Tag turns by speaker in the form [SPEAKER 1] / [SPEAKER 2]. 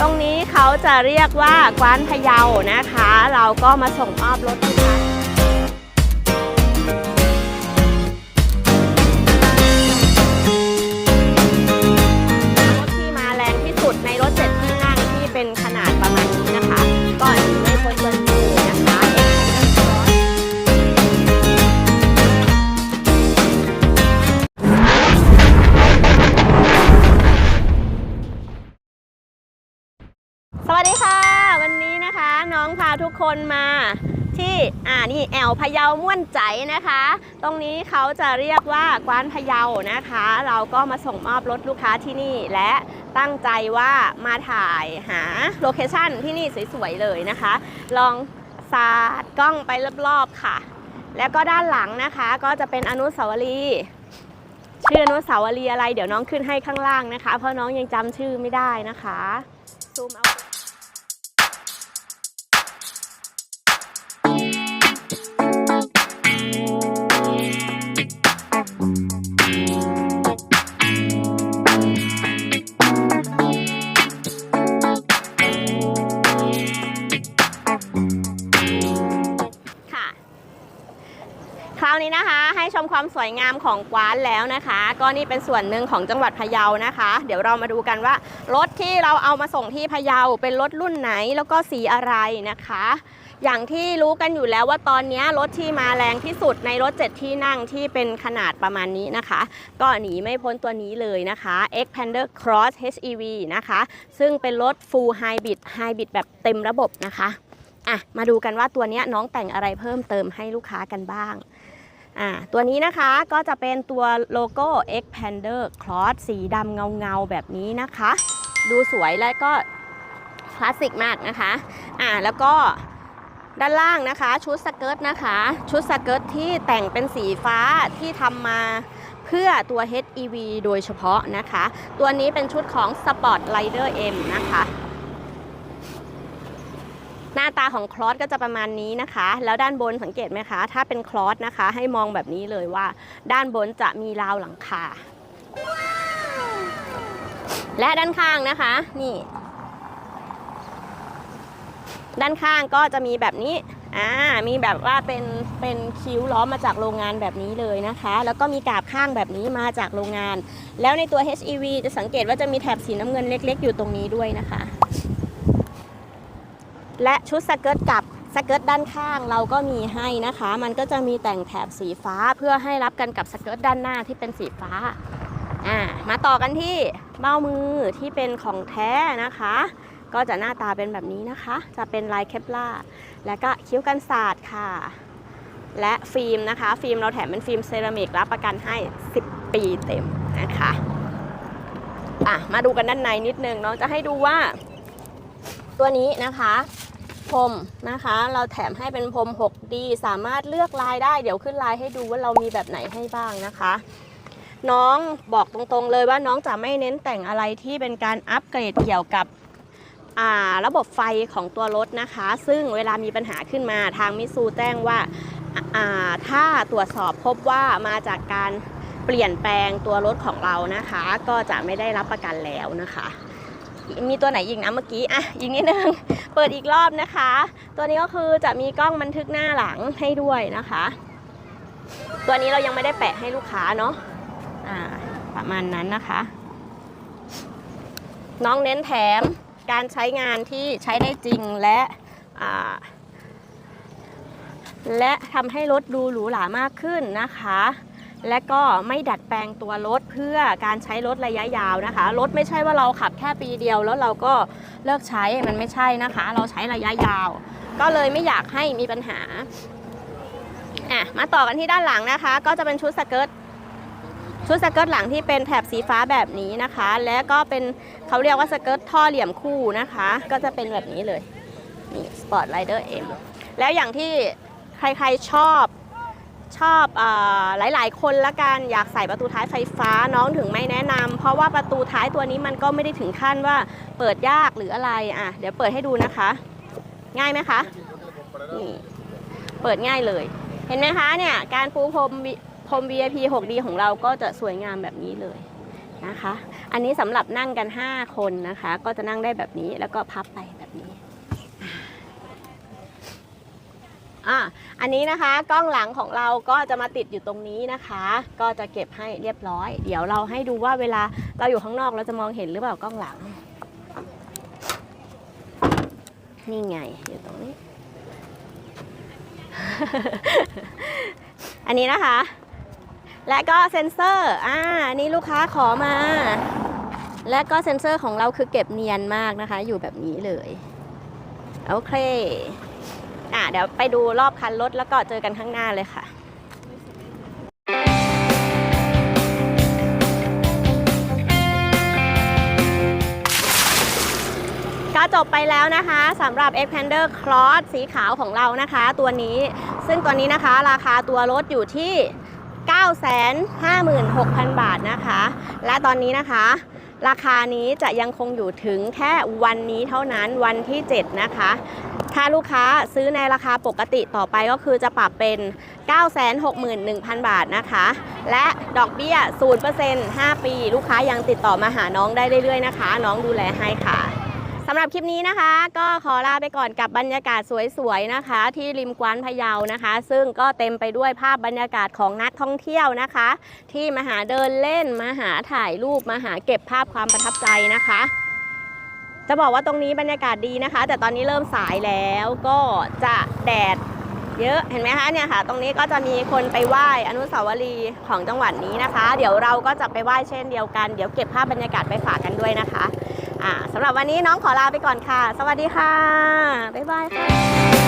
[SPEAKER 1] ตรงนี้เขาจะเรียกว่ากวานพะเยานะคะ เราก็มาส่งมอบรถลูกค้าน ทุกคนมาที่อ่านี่แอลพะเยาม่วนใจนะคะ ตรงนี้เขาจะเรียกว่ากวานพะเยานะคะ เราก็มาส่งมอบรถลูกค้าที่นี่และตั้งใจว่ามาถ่ายหาโลเคชั่นที่นี่สวยๆเลยนะคะ ลองสาดกล้องไปรอบๆค่ะ แล้วก็ด้านหลังนะคะก็จะเป็นอนุสาวรีย์ชื่ออนุสาวรีย์อะไร เดี๋ยวน้องขึ้นให้ข้างล่างนะคะ เพราะน้องยังจำชื่อไม่ได้นะคะซูมเอา คราวนี้นะคะ ให้ชมความสวยงามของกวานแล้วนะคะ ก็นี่เป็นส่วนหนึ่งของจังหวัดพะเยานะคะ เดี๋ยวเรามาดูกันว่ารถที่เราเอามาส่งที่พะเยาเป็นรถรุ่นไหนแล้วก็สีอะไรนะคะ อย่างที่รู้กันอยู่แล้วว่าตอนนี้รถที่มาแรงที่สุดในรถ7ที่นั่งที่เป็นขนาดประมาณนี้นะคะ ก็หนีไม่พ้นตัวนี้เลยนะคะ Xpander Cross HEV นะคะ ซึ่งเป็นรถ Full Hybrid Hybrid แบบเต็มระบบนะคะอะมาดูกันว่าตัวนี้น้องแต่งอะไรเพิ่มเติมให้ลูกค้ากันบ้าง อ่าตัวนี้นะคะก็จะเป็นตัวโลโก้ Expander Cross สีดำเงาๆแบบนี้นะคะ ดูสวยและก็คลาสสิกมากนะคะอ่าแล้วก็ด้านล่างนะคะชุดสเกิร์ตนะคะ ชุดสเกิร์ตที่แต่งเป็นสีฟ้าที่ทำมาเพื่อตัว HEV โดยเฉพาะนะคะ ตัวนี้เป็นชุดของ Sport Rider M นะคะ น้าตาของคลอสก็จะประมาณนี้นะคะ แล้วด้านบนสังเกตไหมคะ ถ้าเป็นคลอสนะคะ ให้มองแบบนี้เลยว่า ด้านบนจะมีราวหลังคา และด้านข้างนะคะ นี่ ด้านข้างก็จะมีแบบนี้อ่ามีแบบว่าเป็นเป็นคิ้วล้อมมาจากโรงงานแบบนี้เลยนะคะ แล้วก็มีกาบข้างแบบนี้มาจากโรงงาน แล้วในตัว HEV จะสังเกตว่าจะมีแถบสีน้ำเงินเล็ก ๆ อยู่ตรงนี้ด้วยนะคะ และชุดสเกิร์ตกับสเกิร์ตด้านข้างเราก็มีให้นะคะ มันก็จะมีแต่งแถบสีฟ้าเพื่อให้รับกันกับสเกิร์ตด้านหน้าที่เป็นสีฟ้าอ่ามาต่อกันที่เบ้ามือที่เป็นของแท้นะคะ ก็จะหน้าตาเป็นแบบนี้นะคะ จะเป็นลายเคปลาและก็คิ้วกันศาสตร์ค่ะ และฟิล์มนะคะ ฟิล์มเราแถมเป็นฟิล์มเซรามิกรับประกันให้ 10 ปีเต็มนะคะอะมาดูกันด้านในนิดนึงเน้องจะให้ดูว่า ตัวนี้นะคะ พรมนะคะ เราแถมให้เป็นพรม 6D สามารถเลือกลายได้ เดี๋ยวขึ้นลายให้ดูว่าเรามีแบบไหนให้บ้างนะคะ น้องบอกตรงๆเลยว่าน้องจะไม่เน้นแต่งอะไรที่เป็นการอัปเกรดเกี่ยวกับระบบไฟของตัวรถนะคะ ซึ่งเวลามีปัญหาขึ้นมาทางมิซูแจ้งว่าอ่าถ้าตรวจสอบพบว่ามาจากการเปลี่ยนแปลงตัวรถของเรานะคะ ก็จะไม่ได้รับประกันแล้วนะคะ มีตัวไหนอีกนะเมื่อกี้อะอีกนิดนึง เปิดอีกรอบนะคะ ตัวนี้ก็คือจะมีกล้องบันทึกหน้าหลังให้ด้วยนะคะ ตัวนี้เรายังไม่ได้แปะให้ลูกค้าเนาะอ่าประมาณนั้นนะคะ น้องเน้นแถมการใช้งานที่ใช้ได้จริงและอ่าและทำให้รถดูหรูหรามากขึ้นนะคะ และก็ไม่ดัดแปลงตัวรถเพื่อการใช้รถระยะยาวนะคะ รถไม่ใช่ว่าเราขับแค่ปีเดียว แล้วเราก็เลิกใช้มันไม่ใช่นะคะ เราใช้ระยะยาว ก็เลยไม่อยากให้มีปัญหาอะมาต่อกันที่ด้านหลังนะคะ ก็จะเป็นชุดสเกิร์ตชุดสเกิร์ตหลังที่เป็นแถบสีฟ้าแบบนี้นะคะ และก็เป็นเขาเรียกว่าสเกิร์ตท่อเหลี่ยมคู่นะคะ ก็จะเป็นแบบนี้เลยนี่ Sport Rider M แล้วอย่างที่ใครๆชอบ ชอบอหลาย ๆ คนละกันอยากใส่ประตูท้ายไฟฟ้าน้องถึงไม่แนะนำเพราะว่าประตูท้ายตัวนี้มันก็ไม่ได้ถึงขั้นว่าเปิดยากหรืออะไรอะเดี๋ยวเปิดให้ดูนะคะ ง่ายไหมคะนี่เปิดง่ายเลย เห็นไหมคะเนี่ยการปูพรมพรม VIP 6D ของเราก็จะสวยงามแบบนี้เลยนะคะ อันนี้สำหรับนั่งกัน 5 คนนะคะ ก็จะนั่งได้แบบนี้แล้วก็พับไปแบบนี้ อะอันนี้นะคะกล้องหลังของเราก็จะมาติดอยู่ตรงนี้นะคะ ก็จะเก็บให้เรียบร้อย เดี๋ยวเราให้ดูว่าเวลาเราอยู่ข้างนอกเราจะมองเห็นหรือเปล่ากล้องหลัง นี่ไงอยู่ตรงนี้ อันนี้นะคะ และก็เซ็นเซอร์อ่านนี้ลูกค้าขอมา และก็เซ็นเซอร์ของเราคือเก็บเนียนมากนะคะ อยู่แบบนี้เลย โอเค อะเดี๋ยวไปดูรอบคันรถแล้วก็เจอกันข้างหน้าเลยค่ะก็จบไปแล้วนะคะสำหรับ Xpander Cross สีขาวของเรานะคะ ตัวนี้ซึ่งตัวนี้นะคะ ราคาตัวรถอยู่ที่ 956,000 บาทนะคะ และตอนนี้นะคะ ราคานี้จะยังคงอยู่ถึงแค่วันนี้เท่านั้นวันที่ 7 นะคะ ถ้าลูกค้าซื้อในราคาปกติต่อไปก็คือจะปรับเป็น 961,000 บาทนะคะ และดอกเบี้ย 0% 5 ปี ลูกค้ายังติดต่อมาหาน้องได้เรื่อยๆนะคะ น้องดูแลให้ค่ะสำหรับคลิปนี้นะคะ ก็ขอลาไปก่อนกับบรรยากาศสวยๆนะคะ ที่ริมกวานพะเยานะคะ ซึ่งก็เต็มไปด้วยภาพบรรยากาศของนักท่องเที่ยวนะคะ ที่มาหาเดินเล่นมาหาถ่ายรูปมาหาเก็บภาพความประทับใจนะคะ จะบอกว่าตรงนี้บรรยากาศดีนะคะ แต่ตอนนี้เริ่มสายแล้วก็จะแดดเยอะเห็นไหมคะเนี่ยค่ะ ตรงนี้ก็จะมีคนไปไหว้อนุสาวรีย์ของจังหวัดนี้นะคะ เดี๋ยวเราก็จะไปไหว้เช่นเดียวกัน เดี๋ยวเก็บภาพบรรยากาศไปฝากกันด้วยนะคะอ่าสำหรับวันนี้น้องขอลาไปก่อนค่ะ สวัสดีค่ะ บ๊ายบายค่ะ